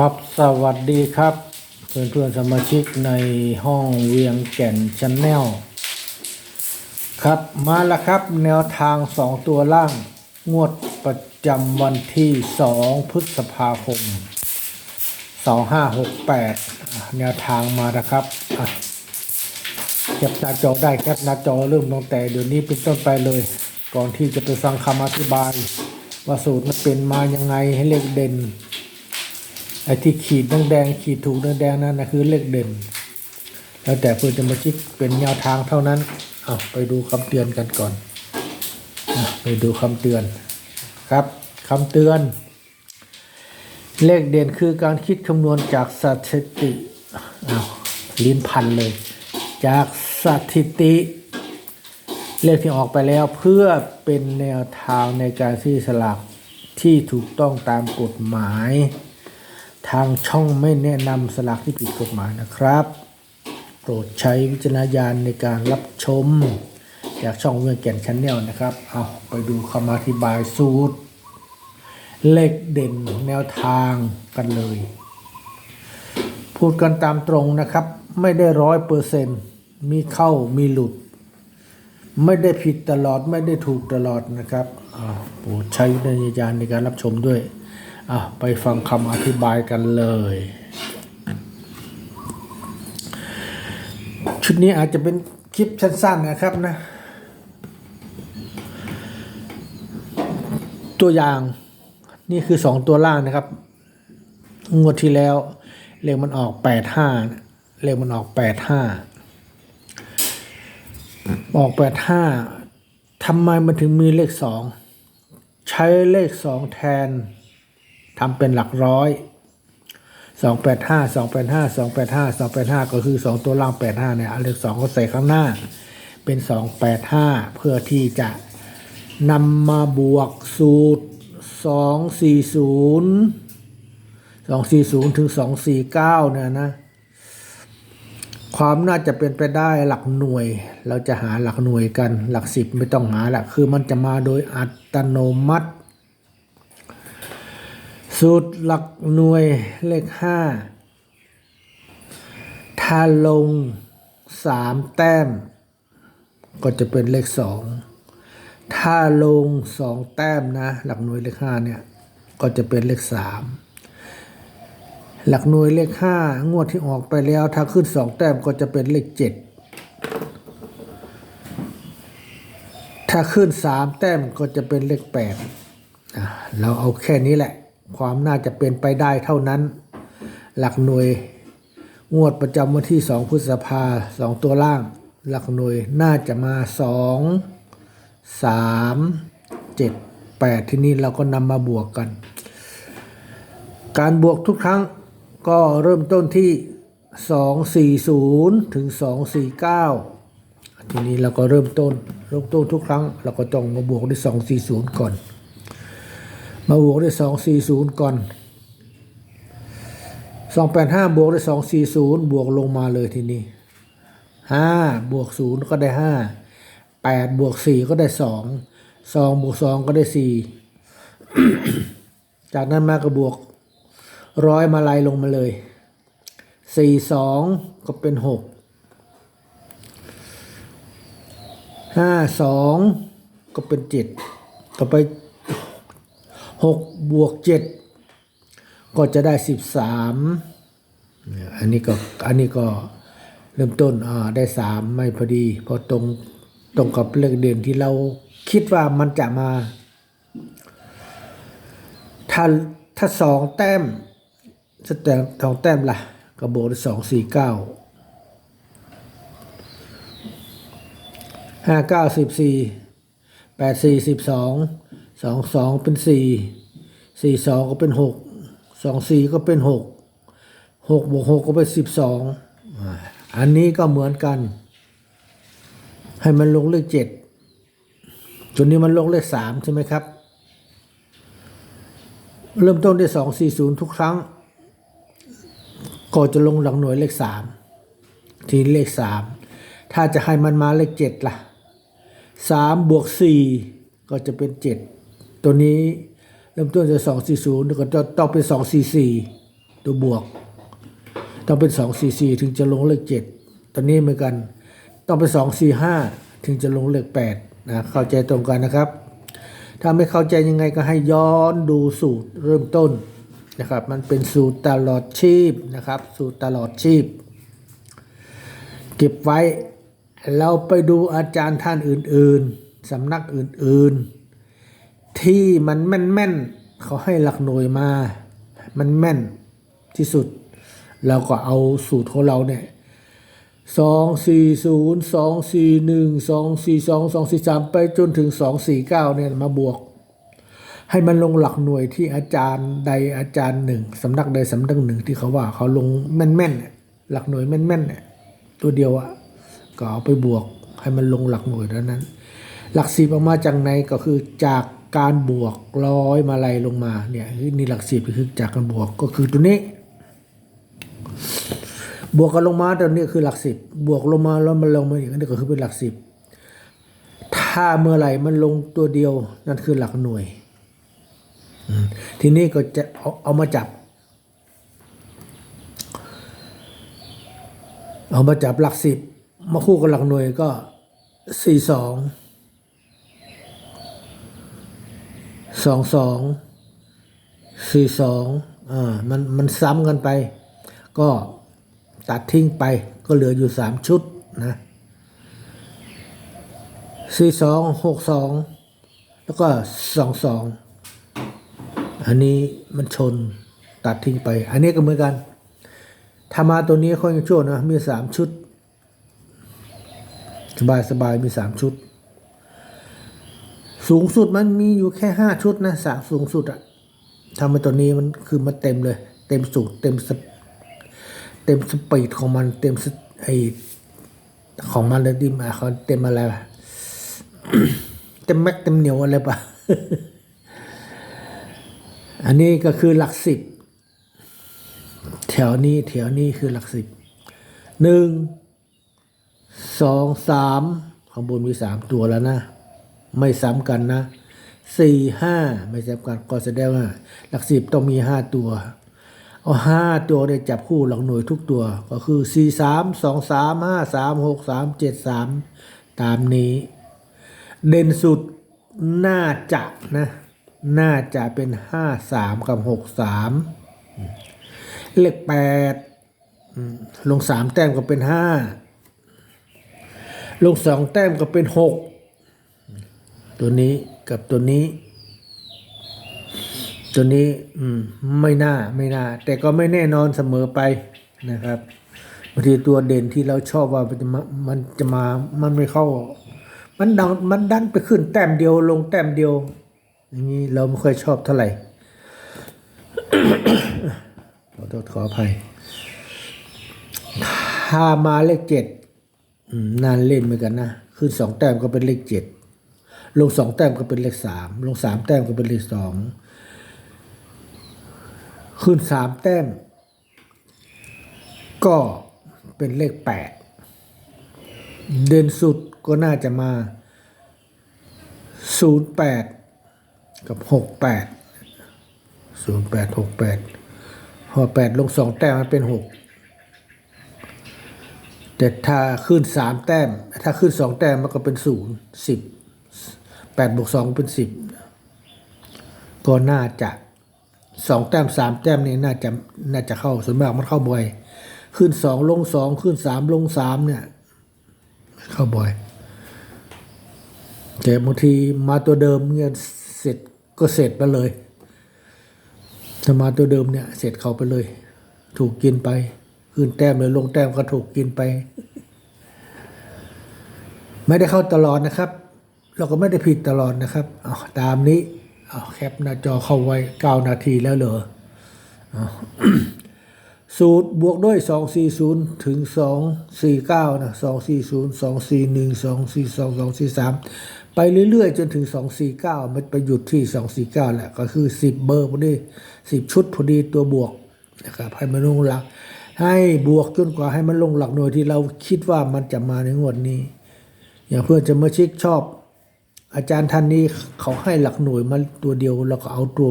ครับสวัสดีครับ เพื่อนเพื่อนสมาชิกในห้องเวียงแก่นชันแนลครับมาแล้วครับแนวทางสองตัวล่าง งวดประจำวันที่สองพฤษภาคมสองห้าหกแปดแนวทางมาแล้วครับอะแคปหน้าจอได้แคปหน้าจอเริ่มตั้งแต่เดี๋ยวนี้เป็นต้นไปเลย ก่อนที่จะไปฟังคำอธิบาย ว่าสูตรมันเป็นมายังไงให้เลขเด่น ไอ้ที่ขีดแดงๆขีดถูกแดงๆนั่นนะคือเลขเด่น แล้วแต่เพื่อนจะมาชิกเป็นแนวทางเท่านั้นเอาไปดูคำเตือนกันก่อนอไปดูคำเตือนครับคำเตือน เลขเด่นคือการคิดคำนวณจากสถิติอ้าวลิ้นพันเลย จากสถิติ เลขที่ออกไปแล้วเพื่อเป็นแนวทางในการซื้อสลากที่ถูกต้องตามกฎหมาย ทางช่องไม่แนะนำสลากที่ผิดกฎหมายนะครับ โปรดใช้วิจารณญาณในการรับชม จากช่องเวียงแก่นชันแนลนะครับ เอาไปดูคำอธิบายสูตร เลขเด่นแนวทางกันเลย พูดกันตามตรงนะครับ ไม่ได้ร้อยเปอร์เซ็นต์มีเข้ามีหลุด ไม่ได้ผิดตลอดไม่ได้ถูกตลอดนะครับอ่าโปรดใช้วิจารณญาณในการรับชมด้วย อะไปฟังคำอธิบายกันเลย ชุดนี้อาจจะเป็นคลิปสั้นๆนะครับนะ ตัวอย่างนี่คือสองตัวล่างนะครับ งวดที่แล้ว เลขมันออกแปดห้าเลขมันออกแปดห้าออกแปดห้าทำไมมันถึงมีเลขสองใช้เลขสองแทน ทำเป็นหลักร้อยสองแปดห้าสองแปดห้าสองแปดห้าสองแปดห้าก็คือสองตัวล่างแปดห้าเนี่ยเลขสองก็ใส่ข้างหน้า เป็นสองแปดห้าเพื่อที่จะนำมาบวกสูตรสองสี่ศูนย์สองสี่ศูนย์ถึงสองสี่เก้าเนี่ยนะ ความน่าจะเป็นไปได้หลักหน่วย เราจะหาหลักหน่วยกันหลักสิบไม่ต้องหาละคือมันจะมาโดยอัตโนมัติ สูตรหลักหน่วยเลขห้าถ้าลงสามแต้ม ก็จะเป็นเลขสองถ้าลงสองแต้มนะ หลักหน่วยเลขห้าเนี่ย ก็จะเป็นเลขสามหลักหน่วยเลขห้างวดที่ออกไปแล้ว ถ้าขึ้นสองแต้มก็จะเป็นเลขเจ็ดถ้าขึ้นสามแต้มก็จะเป็นเลขแปดเราเอาแค่นี้แหละ ความน่าจะเป็นไปได้เท่านั้น หลักหน่วย งวดประจำวันที่สองพฤษภาสองตัวล่าง หลักหน่วยน่าจะมาสองสามเจ็ดแปดที่นี้เราก็นำมาบวกกัน การบวกทุกครั้งก็เริ่มต้นที่ 240 ถึง 249 ทีนี้เราก็เริ่มต้นเริ่มต้นทุกครั้ง เราก็ต้องมาบวกด้วย 240 ก่อน มาบวกด้วย240ก่อน285บวกด้วย240บวกลงมาเลยทีนี้5บวก0ก็ได้5 8บวก4ก็ได้2 2บวก2ก็ได้4จากนั้นมาก็บวกร้อยมาลายลงมาเลยสี่สองก็เป็นหกห้าสองก็เป็นเจ็ดต่อไป หกบวกเจ็ดก็จะได้สิบสามอันนี้ก็อันนี้ก็เริ่มต้นอ่าได้สามไม่พอดีเพอตรงตรงกับเลขเด่นที่เราคิดว่ามันจะมา ถ้าถ้าสองแต้มสแตมสองแต้มล่ะก็บวกสองสี่เก้าห้าเก้าสิบสี่แปดสี่สิบสอง สองสองเป็นสี่สี่สองก็เป็นหกสองสี่ก็เป็นหกหกบวกหกก็เป็นสิบสองอันนี้ก็เหมือนกัน ให้มันลงเลขเจ็ดจนนี้มันลงเลขสามใช่ไหมครับ เริ่มต้นด้วยสองสี่ศูนย์ทุกครั้ง ก็จะลงหลักหน่วยเลขสามทีเลขสามถ้าจะให้มันมาเลขเจ็ดล่ะสามบวกสี่ก็จะเป็นเจ็ด ตัวนี้เริ่มต้นจากสองสี่ศูนย์ก็จะต้องเป็นสองสี่สี่ตัวบวก ต้องเป็นสองสี่สี่ถึงจะลงเลขเจ็ดตอนนี้เหมือนกัน ต้องเป็นสองสี่ห้าถึงจะลงเลขแปดนะเข้าใจตรงกันนะครับ ถ้าไม่เข้าใจยังไงก็ให้ย้อนดูสูตรเริ่มต้นนะครับ มันเป็นสูตรตลอดชีพนะครับ สูตรตลอดชีพ เก็บไว้เราไปดูอาจารย์ท่านอื่น ๆสำนักอื่น ๆ ที่มันแม่นๆเขาให้หลักหน่วยมา มันแม่นที่สุด เราก็เอาสูตรของเราเนี่ยสองสี่ศูนย์สองสี่หนึ่งสองสี่สองสองสี่สามไปจนถึงสองสี่เก้าเนี่ยมาบวก ให้มันลงหลักหน่วยที่อาจารย์ใดอาจารย์หนึ่งสำนักใดสำนักหนึ่งที่เขาว่าเขาลงแม่นๆหลักหน่วยแม่นๆเนี่ยตัวเดียวอะก็เอาไปบวกให้มันลงหลักหน่วยเท่านั้น หลักสิบออกมาจากไหนก็คือจาก การบวกร้อยมาลัยลงมาเนี่ยนี่หลักสิบคือจากการบวกก็คือตัวนี้ บวกกันลงมาตัวนี้คือหลักสิบบวกลงมาแล้วมันลงมาอีกอันนี้ก็คือเป็นหลักสิบถ้าเมื่อไหร่มันลงตัวเดียวนั่นคือหลักหน่วย ทีนี้ก็จะเอาเอามาจับ เอามาจับหลักสิบมาคู่กับหลักหน่วยก็สี่สอง สองสองสี่สองอ่ามันมันซ้ำกันไป ก็ตัดทิ้งไปก็เหลืออยู่สามชุดนะสี่สองหกสองแล้วก็สองสองอันนี้มันชนตัดทิ้งไป อันนี้ก็เหมือนกันถ้ามาตัวนี้ค่อยชั่วนะมีสามชุด สบายสบายมีสามชุด สูงสุดมันมีอยู่แค่ห้าชุดนะสามสูงสุดอะทำมาตัวนี้มันคือมันเต็มเลย เต็มสูตรเต็มสเปเต็มสปีดของมันเต็มสไอของมันเลยดิมาเขาเต็มอะไรวะเต็มแม็กเต็มเหนียวอะไรปะอันนี้ก็คือหลักสิบแถวนี้แถวนี้คือหลักสิบหนึ่งสองสามข้างบนมีสามตัวแล้วนะ ไม่ซ้ำกันนะสี่ห้าไม่ซ้ำกันก็แสดงว่าหลักสิบต้องมีห้าตัว เอาห้าตัวได้จับคู่หลักหน่วยทุกตัวก็คือสี่สามสองสามห้าสามหกสามเจ็ดสามตามนี้ เด่นสุดน่าจะนะน่าจะเป็นห้าสามกับหกสามเลขแปดลงสามแต้มก็เป็นห้าลงสองแต้มก็เป็นหก ตัวนี้กับตัวนี้ ตัวนี้อืมไม่น่าไม่น่า แต่ก็ไม่แน่นอนเสมอไปนะครับบางทีตัวเด่นที่เราชอบว่ามันจะมามันจะมามันไม่เข้า มันดังมันดันไปขึ้นแต้มเดียวลงแต้มเดียว อย่างนี้เราไม่ค่อยชอบเท่าไหร่ขอโทษขออภัยถ้ามาเลขเจ็ดนานเล่นเหมือนกันนะ ขึ้นสองแต้มก็เป็นเลขเจ็ด ลงสองแต้มก็เป็นเลขสามลงสามแต้มก็เป็นเลขสองขึ้นสามแต้ม ก็เป็นเลขแปดเด่นสุดก็น่าจะมาศูนย์แปดกับหกแปดศูนย์แปดหกแปดพอแปดลงสองแต้มมันเป็นหกแต่ถ้าขึ้นสามแต้ม ถ้าขึ้นสองแต้มมันก็เป็นศูนย์สิบ แปดบวกสองเป็นสิบก็น่าจะสองแต้มสามแต้มนี่น่าจะน่าจะเข้าส่วนมากมันเข้าบ่อย ขึ้นสองลงสองขึ้นสามลงสามเนี่ย เข้าบ่อย แต่บางทีมาตัวเดิมเนี่ยเสร็จก็เสร็จไปเลยถ้ามาตัวเดิมเนี่ย เสร็จเขาไปเลย ถูกกินไป ขึ้นแต้มหรือลงแต้มก็ถูกกินไป ไม่ได้เข้าตลอดนะครับ เราก็ไม่ได้ผิดตลอดนะครับอาตามนี้อาแคปหน้าจอเข้าไว้เก้านาทีแล้วเหรอสูตรบวกด้วย 240 ถึง 249 นะ 240 241 242 243 ไปเรื่อยๆ จนถึง 249 มันไปหยุดที่ 249 แหละ ก็คือ 10 เบอร์พอดี 10 ชุดพอดีตัวบวกนะครับให้มันลงหลัก ให้บวกจนกว่าให้มันลงหลักหน่วยที่เราคิดว่ามันจะมาในงวดนี้ อย่างเพื่อนจะมาชิกชอบ อาจารย์ท่านนี้เขาให้หลักหน่วยมาตัวเดียวแล้วก็เอาตัว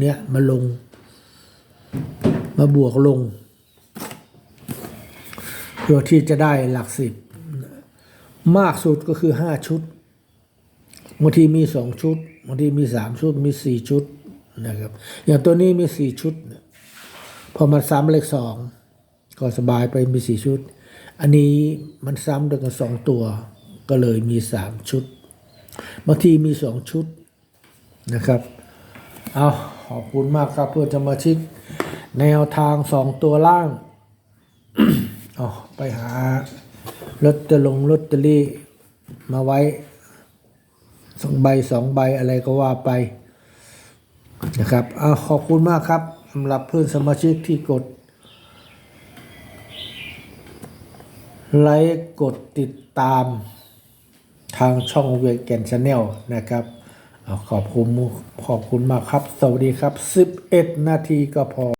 เนี้ยมาลง มาบวกลงเพื่อที่จะได้หลักสิบ มากสุดก็คือห้าชุดบางทีมีสองชุดบางทีมีสามชุดมีสี่ชุดนะครับ อย่างตัวนี้มีสี่ชุดพอมันซ้ำเลขสองก็สบายไปมีสี่ชุด อันนี้มันซ้ำด้วยกันสองตัว ก็เลยมีสามชุด บางทีมีสองชุดนะครับเอาขอบคุณมากครับเพื่อนจะมาชิก แนวทางสองตัวล่างเอาไปหาลอตเตอลงลอตเตอรี่มาไว้สองใบสองใบอะไรก็ว่าไปนะครับเอาขอบคุณมากครับสำหรับเพื่อนสมาชิกที่กด ไลค์กดติดตาม ทางช่องเวียแกนชาแนลนะครับขอบคุณขอบคุณมากครับ สวัสดีครับ 11 นาทีก็พอ